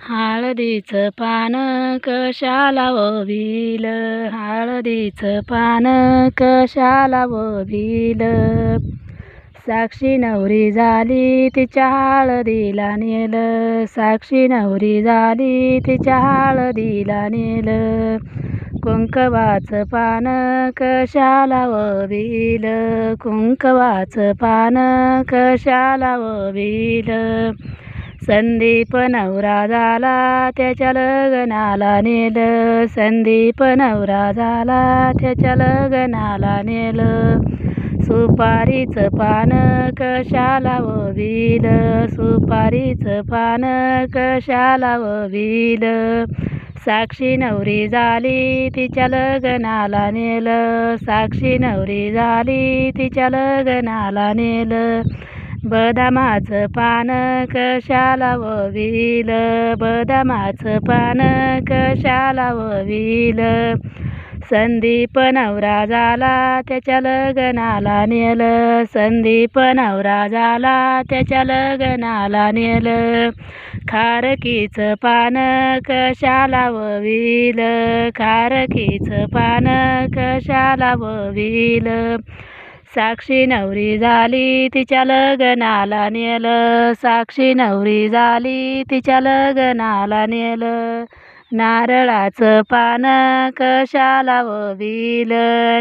हळदीचं पान कशाला ओवील हळदीचं पान कशाला ओवील साक्षी नवरी झाली तिच्या हळदीला नेल. साक्षी नवरी झाली तिच्या हळदीला नेल. कुंकवाचं पान कशाला ओवील कुंकवाचं पान कशाला ओवील संदीप नवरा झाला त्याच्या लग्नाला नेल. संदीप नवरा झाला त्याच्या लग्नाला नेल. सुपारीचं पान कशाला ओवील सुपारीचं पान कशाला ओवील साक्षी नवरी झाली तिच्या लग्नाला नेल. साक्षी नवरी झाली तिच्या लग्नाला नेल. बदामाचं पान कशाला ववील? बदामाचं पान कशाला ववील? संदीप नवरा झाला त्याच्या लग्नाला नेल. संदीप नवरा झाला त्याच्या लग्नाला नेल. खारकीचं पान कशाला ववील? खारकीचं पान कशाला ववील? साक्षी नवरी झाली तिच्या लग्नाला नेल. साक्षी नवरी झाली तिच्या लग्नाला नेल. नारळाचं पान कशाला वविल?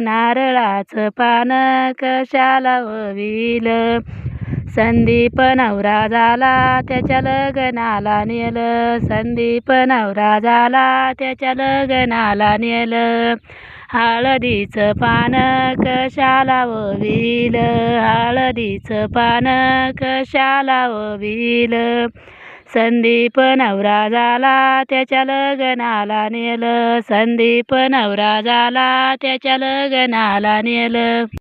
नारळाचं पान कशाला वविल? संदीप नवरा झाला त्याच्या लग्नाला नेल. संदीप नवरा झाला त्याच्या लग्नाला नेल. हळदीचं पान कशाला ओवील हळदीचं पान कशाला ओवील संदीप नवरा झाला त्याच्या लग्नाला नेलं. संदीप नवरा झाला त्याच्या लग्नाला नेलं.